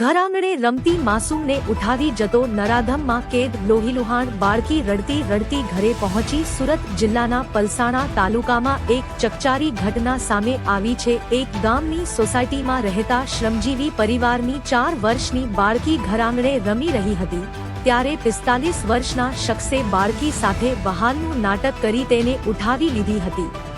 ઘર આંગણે રમતી માસૂમને ઉઠાવી જતો નરાધમમાં કેદ, લોહીલુહાણ, બાળકી રડતી રડતી ઘરે પહોંચી સુરત જિલ્લાના પલસાણા તાલુકામાં એક ચકચારી ઘટના સામે આવી છે. એક ગામની સોસાયટીમાં રહેતા શ્રમજીવી પરિવારની ચાર વર્ષની બાળકી ઘર આંગણે રમી રહી હતી. ત્યારે પિસ્તાલીસ વર્ષના શખ્સે બાળકી સાથે બહારનું નાટક કરી તેને ઉઠાવી લીધી હતી.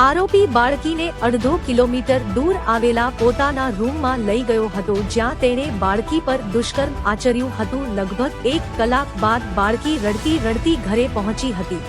આરોપી બાળકીને અડધો કિલોમીટર દૂર આવેલા પોતાના રૂમમાં લઈ ગયો હતો, જ્યાં તેણે બાળકી પર દુષ્કર્મ આચર્યું હતું. લગભગ એક કલાક બાદ બાળકી રડતી રડતી ઘરે પહોંચી હતી.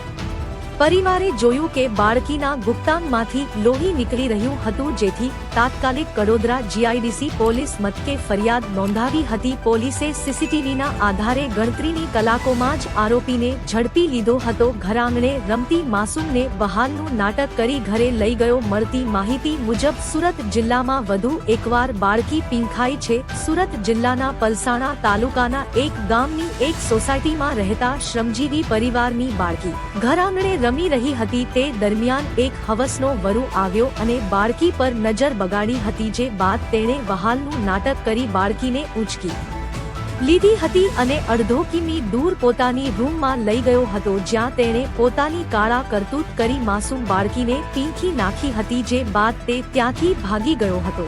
પરિવારે જોયું કે બાળકીના ગુપ્તાંગમાંથી લોહી નીકળી રહ્યું હતું જેથી તાત્કાલિક કડોદરા જીઆઈડીસી પોલીસ મથકે ફરિયાદ નોંધાવી હતી. પોલીસે સીસીટીવીના આધારે ગણતરીની કલાકોમાં જ આરોપીને ઝડપી લીધો હતો. ઘરાંગણે રમતી માસૂમને બહારનું નાટક કરી ઘરે લઈ ગયો. મળતી માહિતી મુજબ સુરત જિલ્લામાં વધુ એકવાર બાળકી પીંખાઈ છે. સુરત જિલ્લાના પલસાણા તાલુકાના એક ગામની એક સોસાયટીમાં રહેતા શ્રમજીવી પરિવારની બાળકી. ઘરાંગણે રમી રહી હતી તે દરમિયાન એક હવસનો વરુ આવ્યો અને બાળકી પર નજર બગાડી હતી જે બાદ તેણે વહાલનું નાટક કરી બાળકીને ઉંચકી લીધી હતી અને અડધો કિમી દૂર પોતાની રૂમમાં લઈ ગયો હતો, જ્યાં તેણે પોતાની કાળા કરતૂત કરી માસૂમ બાળકીને પીંખી નાખી હતી જે બાદ તે ત્યાંથી ભાગી ગયો હતો.